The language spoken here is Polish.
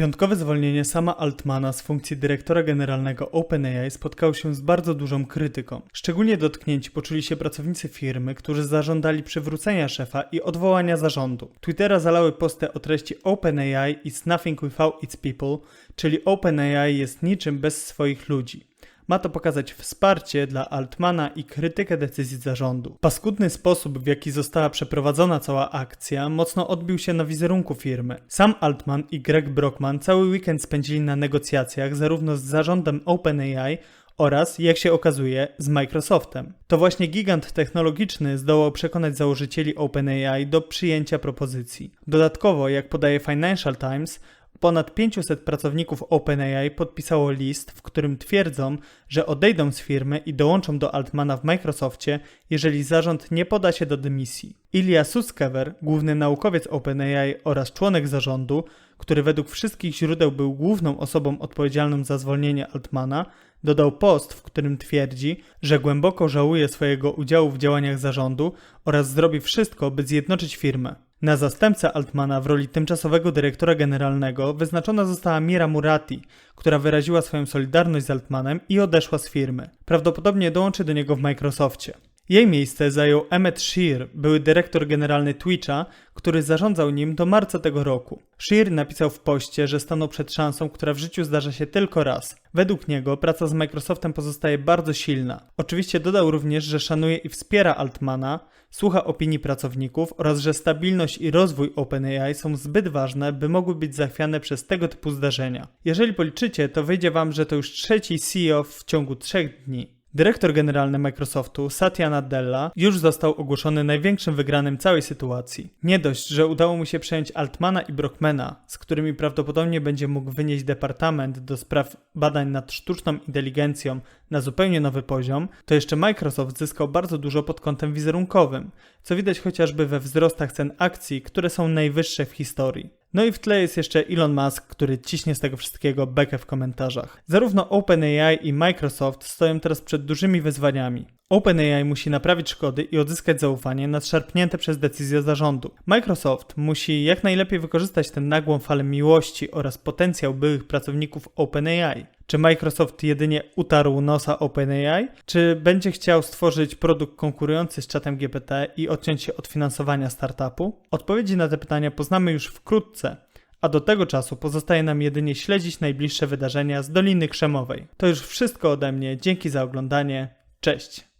Piątkowe zwolnienie sama Altmana z funkcji dyrektora generalnego OpenAI spotkało się z bardzo dużą krytyką. Szczególnie dotknięci poczuli się pracownicy firmy, którzy zażądali przywrócenia szefa i odwołania zarządu. Twittera zalały posty o treści OpenAI is nothing without its people, czyli OpenAI jest niczym bez swoich ludzi. Ma to pokazać wsparcie dla Altmana i krytykę decyzji zarządu. Paskudny sposób, w jaki została przeprowadzona cała akcja, mocno odbił się na wizerunku firmy. Sam Altman i Greg Brockman cały weekend spędzili na negocjacjach zarówno z zarządem OpenAI oraz, jak się okazuje, z Microsoftem. To właśnie gigant technologiczny zdołał przekonać założycieli OpenAI do przyjęcia propozycji. Dodatkowo, jak podaje Financial Times, Ponad 500 pracowników OpenAI podpisało list, w którym twierdzą, że odejdą z firmy i dołączą do Altmana w Microsoftie, jeżeli zarząd nie poda się do dymisji. Ilya Sutskever, główny naukowiec OpenAI oraz członek zarządu, który według wszystkich źródeł był główną osobą odpowiedzialną za zwolnienie Altmana, dodał post, w którym twierdzi, że głęboko żałuje swojego udziału w działaniach zarządu oraz zrobi wszystko, by zjednoczyć firmę. Na zastępcę Altmana w roli tymczasowego dyrektora generalnego wyznaczona została Mira Murati, która wyraziła swoją solidarność z Altmanem i odeszła z firmy. Prawdopodobnie dołączy do niego w Microsoftie. Jej miejsce zajął Emmet Shear, były dyrektor generalny Twitcha, który zarządzał nim do marca tego roku. Shear napisał w poście, że stanął przed szansą, która w życiu zdarza się tylko raz. Według niego praca z Microsoftem pozostaje bardzo silna. Oczywiście dodał również, że szanuje i wspiera Altmana, słucha opinii pracowników oraz że stabilność i rozwój OpenAI są zbyt ważne, by mogły być zachwiane przez tego typu zdarzenia. Jeżeli policzycie, to wyjdzie wam, że to już trzeci CEO w ciągu trzech dni. Dyrektor generalny Microsoftu Satya Nadella już został ogłoszony największym wygranym całej sytuacji. Nie dość, że udało mu się przejąć Altmana i Brockmana, z którymi prawdopodobnie będzie mógł wynieść departament do spraw badań nad sztuczną inteligencją na zupełnie nowy poziom, to jeszcze Microsoft zyskał bardzo dużo pod kątem wizerunkowym, co widać chociażby we wzrostach cen akcji, które są najwyższe w historii. No i w tle jest jeszcze Elon Musk, który ciśnie z tego wszystkiego bekę w komentarzach. Zarówno OpenAI i Microsoft stoją teraz przed dużymi wyzwaniami. OpenAI musi naprawić szkody i odzyskać zaufanie nadszarpnięte przez decyzję zarządu. Microsoft musi jak najlepiej wykorzystać tę nagłą falę miłości oraz potencjał byłych pracowników OpenAI. Czy Microsoft jedynie utarł nosa OpenAI, czy będzie chciał stworzyć produkt konkurujący z czatem GPT i odciąć się od finansowania startupu? Odpowiedzi na te pytania poznamy już wkrótce. A do tego czasu pozostaje nam jedynie śledzić najbliższe wydarzenia z Doliny Krzemowej. To już wszystko ode mnie. Dzięki za oglądanie. Cześć!